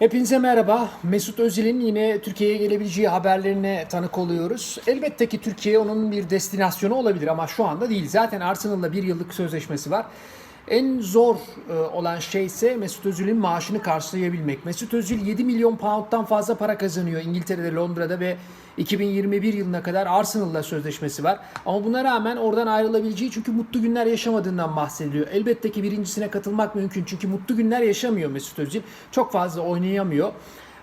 Hepinize merhaba. Mesut Özil'in yine Türkiye'ye gelebileceği haberlerine tanık oluyoruz. Elbette ki Türkiye onun bir destinasyonu olabilir ama şu anda değil. Zaten Arsenal'la bir yıllık sözleşmesi var. En zor e, olan şey ise Mesut Özil'in maaşını karşılayabilmek. Mesut Özil 7 milyon pound'dan fazla para kazanıyor İngiltere'de, Londra'da ve 2021 yılına kadar Arsenal'la sözleşmesi var. Ama buna rağmen oradan ayrılabileceği çünkü mutlu günler yaşamadığından bahsediliyor. Elbette ki birincisine katılmak mümkün çünkü mutlu günler yaşamıyor Mesut Özil. Çok fazla oynayamıyor.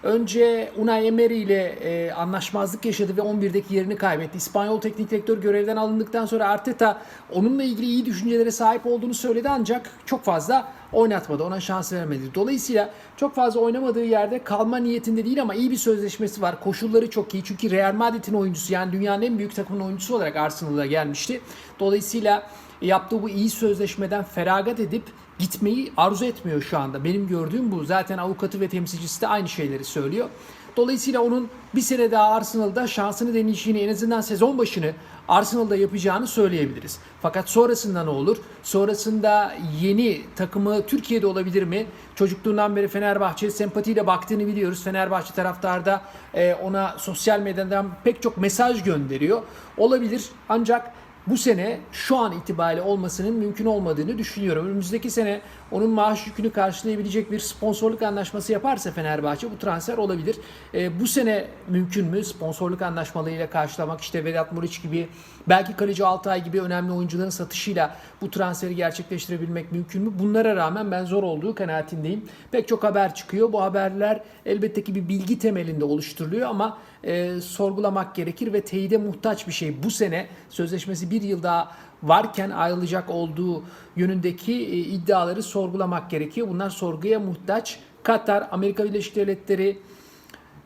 Önce Unai Emery ile e, anlaşmazlık yaşadı ve 11'deki yerini kaybetti. İspanyol teknik direktör görevden alındıktan sonra Arteta onunla ilgili iyi düşüncelere sahip olduğunu söyledi ancak çok fazla oynatmadı. Ona şans vermedi. Dolayısıyla çok fazla oynamadığı yerde kalma niyetinde değil ama iyi bir sözleşmesi var. Koşulları çok iyi. Çünkü Real Madrid'in oyuncusu yani dünyanın en büyük takımın oyuncusu olarak Arsenal'a gelmişti. Dolayısıyla yaptığı bu iyi sözleşmeden feragat edip gitmeyi arzu etmiyor şu anda. Benim gördüğüm bu. Zaten avukatı ve temsilcisi de aynı şeyleri söylüyor. Dolayısıyla onun bir sene daha Arsenal'da şansını deneyeceğini en azından sezon başını Arsenal'da yapacağını söyleyebiliriz. Fakat sonrasında ne olur? Sonrasında yeni takımı Türkiye'de olabilir mi? Çocukluğundan beri Fenerbahçe sempatiyle baktığını biliyoruz. Fenerbahçe taraftarda e, ona sosyal medyadan pek çok mesaj gönderiyor. Olabilir ancak bu sene şu an itibariyle olmasının mümkün olmadığını düşünüyorum. Önümüzdeki sene onun maaş yükünü karşılayabilecek bir sponsorluk anlaşması yaparsa Fenerbahçe bu transfer olabilir. E, bu sene mümkün mü sponsorluk anlaşmalarıyla karşılamak işte Vedat Muriç gibi belki kaleci Altay gibi önemli oyuncuların satışıyla bu transferi gerçekleştirebilmek mümkün mü? Bunlara rağmen ben zor olduğu kanaatindeyim. Pek çok haber çıkıyor. Bu haberler elbette ki bir bilgi temelinde oluşturuluyor ama e, sorgulamak gerekir ve teyide muhtaç bir şey. Bu sene sözleşmesi bir yıl daha varken ayrılacak olduğu yönündeki e, iddiaları sorgulamak gerekiyor. Bunlar sorguya muhtaç. Katar, Amerika Birleşik Devletleri,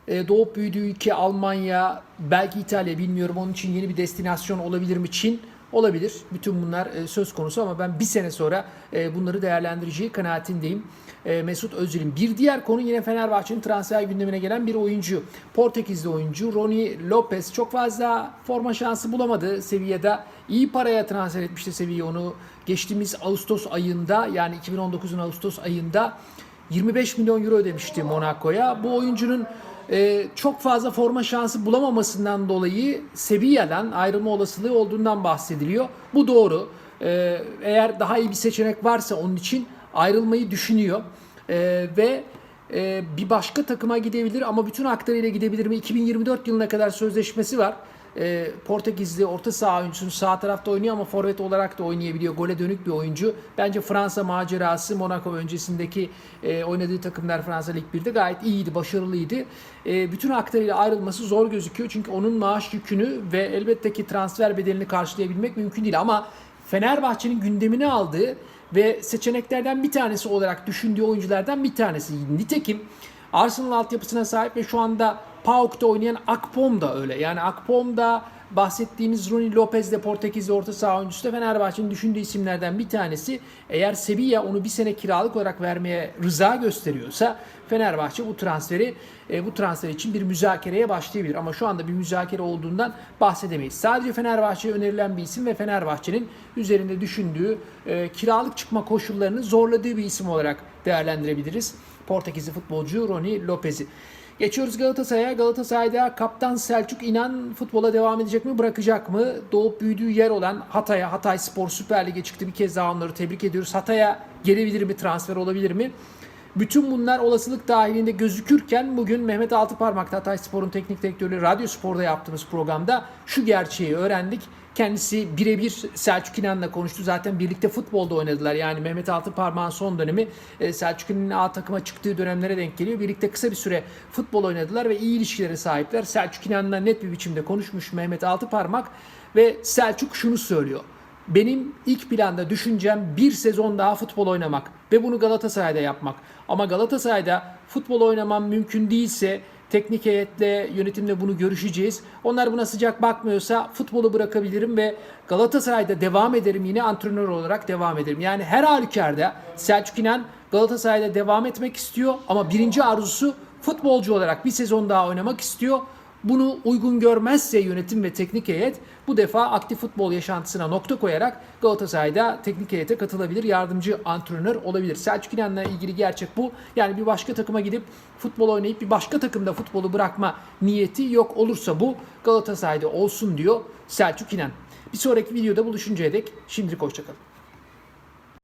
e, doğup büyüdüğü ülke Almanya, belki İtalya bilmiyorum. Onun için yeni bir destinasyon olabilir mi? Çin olabilir. Bütün bunlar e, söz konusu ama ben bir sene sonra e, bunları değerlendireceği kanaatindeyim. E, Mesut Özil'in. Bir diğer konu yine Fenerbahçe'nin transfer gündemine gelen bir oyuncu. Portekizli oyuncu Roni Lopez çok fazla forma şansı bulamadı seviyede. İyi paraya transfer etmişti seviye onu. Geçtiğimiz Ağustos ayında yani 2019'un Ağustos ayında 25 milyon euro ödemişti Monaco'ya. Bu oyuncunun e, çok fazla forma şansı bulamamasından dolayı Sevilla'dan ayrılma olasılığı olduğundan bahsediliyor. Bu doğru. E, eğer daha iyi bir seçenek varsa onun için ayrılmayı düşünüyor. E, ve e, bir başka takıma gidebilir ama bütün haklarıyla gidebilir mi? 2024 yılına kadar sözleşmesi var. E, Portekizli orta saha oyuncusu sağ tarafta oynuyor ama forvet olarak da oynayabiliyor. Gole dönük bir oyuncu. Bence Fransa macerası Monaco öncesindeki e, oynadığı takımlar Fransa Lig 1'de gayet iyiydi, başarılıydı. E, bütün haklarıyla ayrılması zor gözüküyor. Çünkü onun maaş yükünü ve elbette ki transfer bedelini karşılayabilmek mümkün değil. Ama Fenerbahçe'nin gündemine aldığı ve seçeneklerden bir tanesi olarak düşündüğü oyunculardan bir tanesi. Nitekim Arsenal altyapısına sahip ve şu anda PAOK'ta oynayan Akpom da öyle. Yani Akpom da bahsettiğimiz Roni Lopez de Portekizli orta saha oyuncusu da Fenerbahçe'nin düşündüğü isimlerden bir tanesi. Eğer Sevilla onu bir sene kiralık olarak vermeye rıza gösteriyorsa Fenerbahçe bu transferi e, bu transfer için bir müzakereye başlayabilir. Ama şu anda bir müzakere olduğundan bahsedemeyiz. Sadece Fenerbahçe'ye önerilen bir isim ve Fenerbahçe'nin üzerinde düşündüğü e, kiralık çıkma koşullarını zorladığı bir isim olarak değerlendirebiliriz. Portekizli futbolcu Roni Lopez'i. Geçiyoruz Galatasaray'a. Galatasaray'da kaptan Selçuk İnan futbola devam edecek mi bırakacak mı? Doğup büyüdüğü yer olan Hatay'a, Hatay Spor Süper Lig'e çıktı. Bir kez daha onları tebrik ediyoruz. Hatay'a gelebilir mi, transfer olabilir mi? Bütün bunlar olasılık dahilinde gözükürken bugün Mehmet Altıparmak'ta Hatay Spor'un teknik direktörü Radyo Spor'da yaptığımız programda şu gerçeği öğrendik. Kendisi birebir Selçuk İnan'la konuştu. Zaten birlikte futbolda oynadılar. Yani Mehmet Altıparmak'ın son dönemi e, Selçuk İnan'ın A takıma çıktığı dönemlere denk geliyor. Birlikte kısa bir süre futbol oynadılar ve iyi ilişkilere sahipler. Selçuk İnan'la net bir biçimde konuşmuş Mehmet Altıparmak ve Selçuk şunu söylüyor. Benim ilk planda düşüncem bir sezon daha futbol oynamak ve bunu Galatasaray'da yapmak. Ama Galatasaray'da futbol oynamam mümkün değilse teknik heyetle, yönetimle bunu görüşeceğiz. Onlar buna sıcak bakmıyorsa futbolu bırakabilirim ve Galatasaray'da devam ederim yine antrenör olarak devam ederim. Yani her halükarda Selçuk İnan Galatasaray'da devam etmek istiyor ama birinci arzusu futbolcu olarak bir sezon daha oynamak istiyor. Bunu uygun görmezse yönetim ve teknik heyet bu defa aktif futbol yaşantısına nokta koyarak Galatasaray'da teknik heyete katılabilir, yardımcı antrenör olabilir. Selçuk İnan'la ilgili gerçek bu. Yani bir başka takıma gidip futbol oynayıp bir başka takımda futbolu bırakma niyeti yok olursa bu Galatasaray'da olsun diyor Selçuk İnan. Bir sonraki videoda buluşuncaya dek şimdilik hoşçakalın.